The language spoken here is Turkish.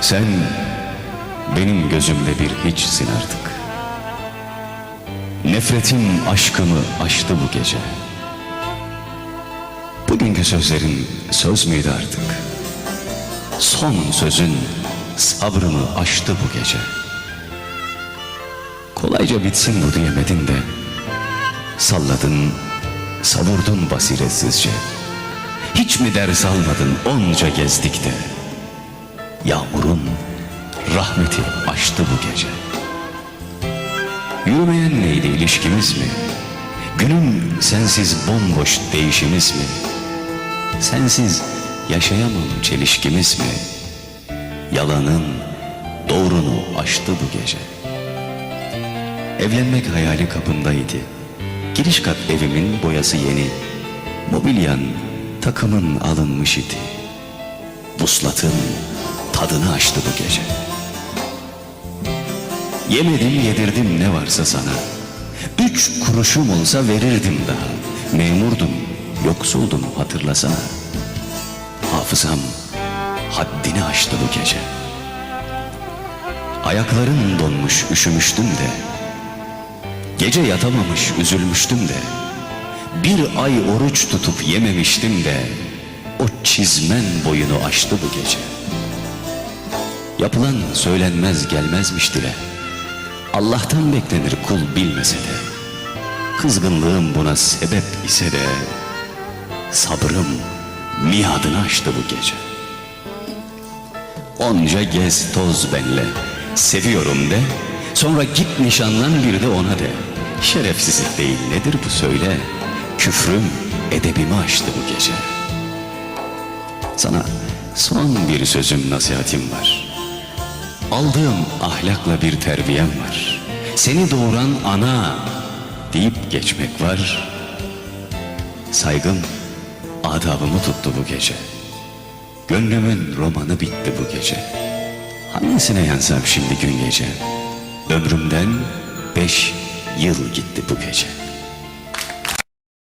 Sen benim gözümde bir hiçsin artık. Nefretim aşkımı aştı bu gece. Bugünkü sözlerin söz müydü artık? Son sözün sabrımı aştı bu gece. Kolayca bitsin bu diyemedin de Salladın, savurdun basiretsizce Hiç mi ders almadın onca gezdik de Yağmurun rahmeti aştı bu gece Yürümeyen neydi ilişkimiz mi? Günün sensiz bomboş değişimiz mi? Sensiz yaşayamam çelişkimiz mi? Yalanın doğrunu aştı bu gece Evlenmek hayali kapındaydı. Giriş kat evimin boyası yeni. Mobilyan takımın alınmış idi. Buslatın tadını açtı bu gece. Yemedim yedirdim ne varsa sana. Üç kuruşum olsa verirdim daha. Memurdum, yoksuldum hatırlasana. Hafızam haddini aştı bu gece. Ayakların donmuş üşümüştüm de Gece yatamamış üzülmüştüm de Bir ay oruç tutup yememiştim de O çizmen boyunu aştı bu gece Yapılan söylenmez gelmezmiş dile. Allah'tan beklenir kul bilmese de. Kızgınlığım buna sebep ise de. Sabrım miadını aştı bu gece. Onca gez toz benle. Seviyorum de. Sonra git nişanlan bir de ona de. Şerefsizlik değil nedir bu söyle. Küfrüm edebimi aştı bu gece. Sana son bir sözüm nasihatim var Aldığım ahlakla bir terbiyem var. Seni doğuran ana deyip geçmek var. Saygım adabımı tuttu bu gece. Gönlümün romanı bitti bu gece. Hangisine yansam şimdi gün gece? Ömrümden beş yıl gitti bu gece